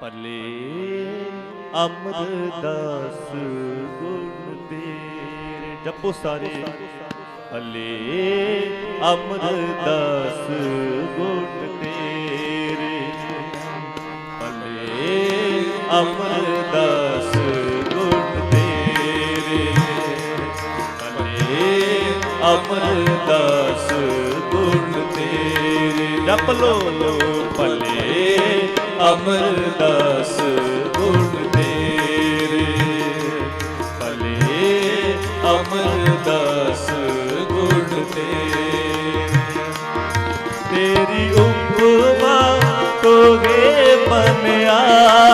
ਭਲੇ ਅਮਰਦਾਸ ਗੁਣ ਤੇਰੇ। ਜਪੋ ਸਾਰੇ। ਭਲੇ ਅਮਰਦਾਸ ਗੁਣ ਤੇਰੇ। ਭਲੇ ਅਮਰਦਾਸ ਗੁਣ ਤੇਰੇ। ਭਲੇ ਅਮਰਦਾਸ ਗੁਣ ਤੇਰੇ। ਜਪ ਲੋ ਭਲੇ ਅਮਰਦਾਸ ਗੁਣ ਤੇਰੇ। ਭਲੇ ਅਮਰਦਾਸ ਗੁਣ ਤੇਰੇ। ਤੇਰੀ ਉਪਮਾ ਤੋਗੇ ਮਨ ਆਵੇ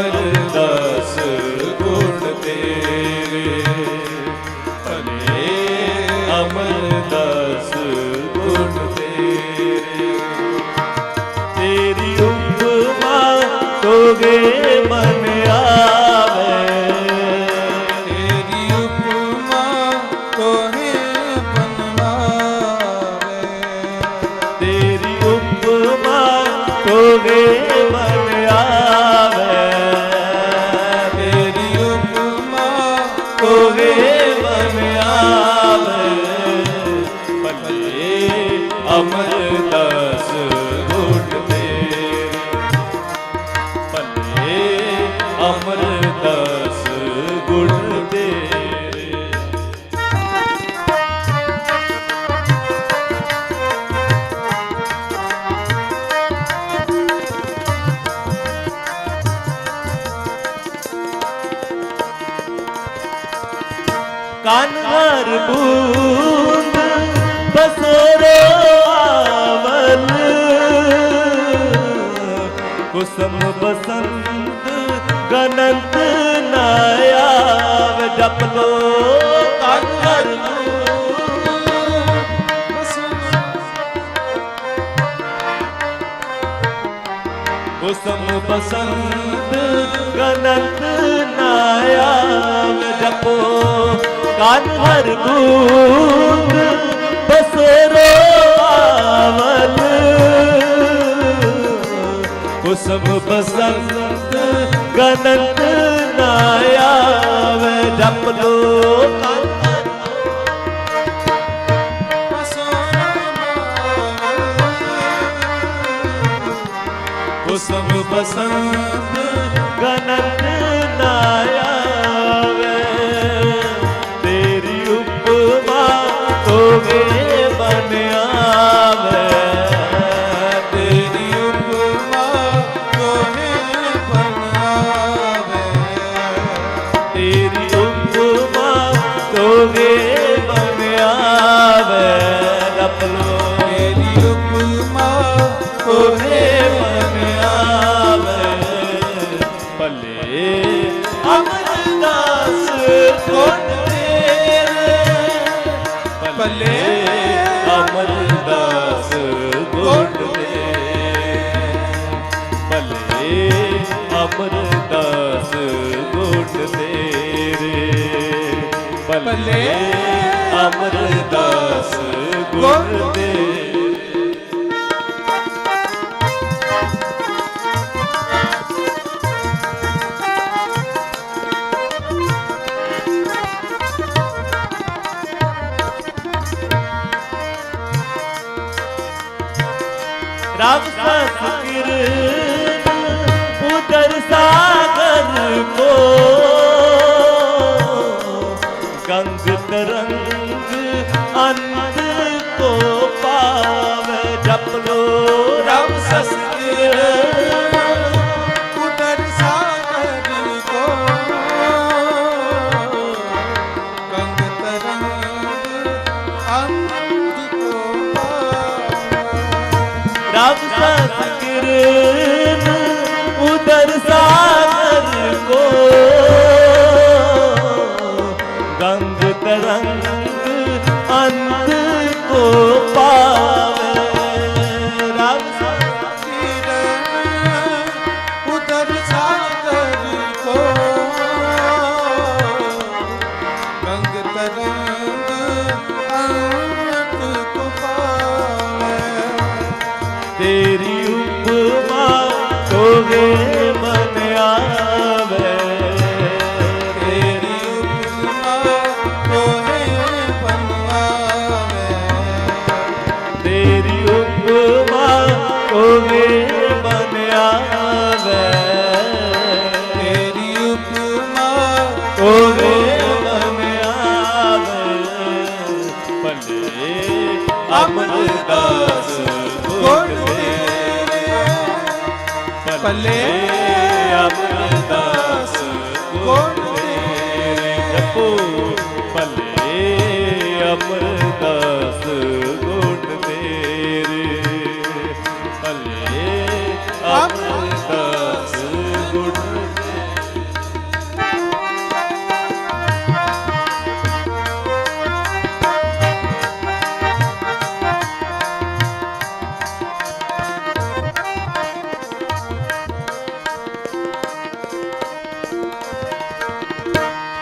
ਅਮਰਦਾਸ ਕਨ ਹਰ ਬੂੰਦ ਬਸਰੋ ਆਵਲ ਕੁਸਮ ਬਸੰਤ ਗਨੰਤ ਨਾ ਆਵੇ ਜਪ ਲੋ ਕਨ ਹਰ ਕੁਸਮ ਬਸੰਤ ਗਨੰਤ ਨਾਇਆ ਕਨ ਹਰ ਬੂੰਦ ਬਸਰੋ ਆਵਲ ਕੁਸਮ ਬਸੰਤ ਗਨੰਤ ਨਾ ਆਵੇ ਜਪ ਲੋ ਕੁਸਮ ਬਸੰਤ ਭਲੇ ਅੰਤ ਕੋ ਪਾਵੈ ਰੱਬ ਦਾ ਜ਼ਿਕਰ ਭਲੇ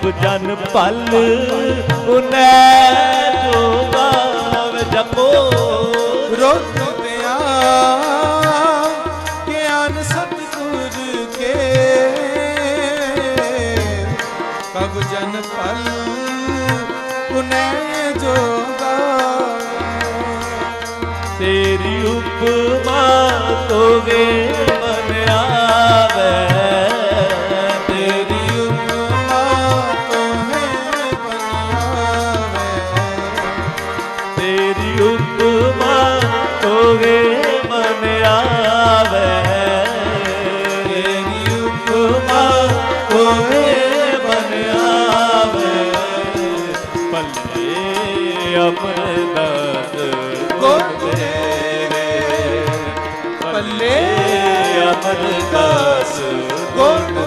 ਜਪ ਜਨ ਪਲ ਉਨੈ ਜੋਗਾਵ ਜਪੋ। ਰੋਗ ਪਿਆ ਜਨ ਪਲ ਉਨੈ ਜੋਗਾ। ਤੇਰੀ ਉਪਮਾ ਤੋਗੇ ਮਨ ਆਵੇ। ਉਪਮਾ ਹੋਵੇ ਮਨ ਆਵੇ। ਤੇਰੀ ਉਪਮਾ ਹੋਵੇ ਮਨ ਆਵੇ। ਪੱਲੇ ਅਮਰਦਾਸ ਗੁਣ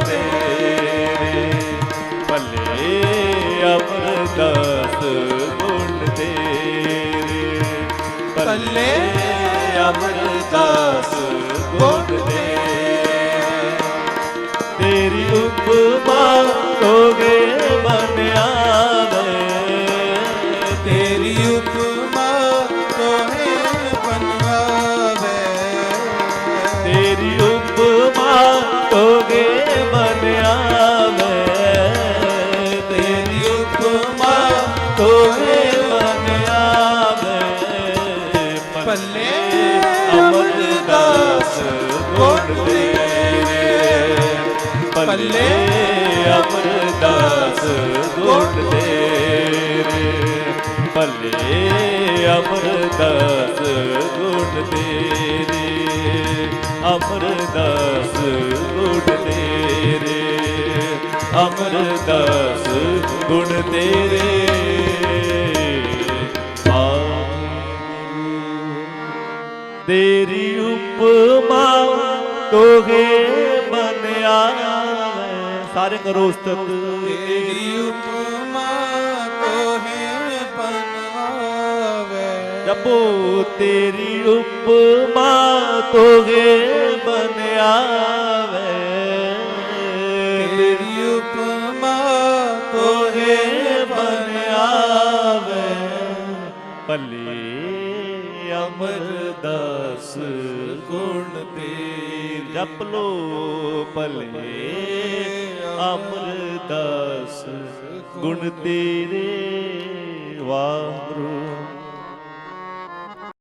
ਪੱਲੇ ਅਮਰਦਾਸ। ਪੱਲੇ ਅਮਰਦਾਸ ਗੁਣ ਤੇਰੇ ਭਲੇ ਅਮਰਦਾਸ ਗੁਣ ਤੇਰੇ ਅਮਰਦਾਸ ਗੁਣ ਤੇਰੇ ਅਮਰਦਾਸ ਗੁਣ ਤੇਰੇ ਆਮੀਨ। ਤੇਰੀ ਉਪਮਾ ਤੋਗੇ ਸਾਰੰਗ ਰੋਸਤ ਤੇਰੀ ਉਪਮਾ ਕੋਹੇ ਬਨਾਵੇ ਜਪੋ ਤੇਰੀ ਉਪਮਾ ਤੋਗੇ ਬਨਾਵੇ ਤੇਰੀ ਉਪਮਾ ਤੋਗੇ ਬਨਾਵੇ ਭਲੇ ਅਮਰਦਾਸ ਗੁਣ ਤੇ ਜਪ ਲੋ ਭਲੇ ਅਮਰਦਾਸ ਗੁਣ ਤੇਰੇ ਵਾਹਿਗੁਰੂ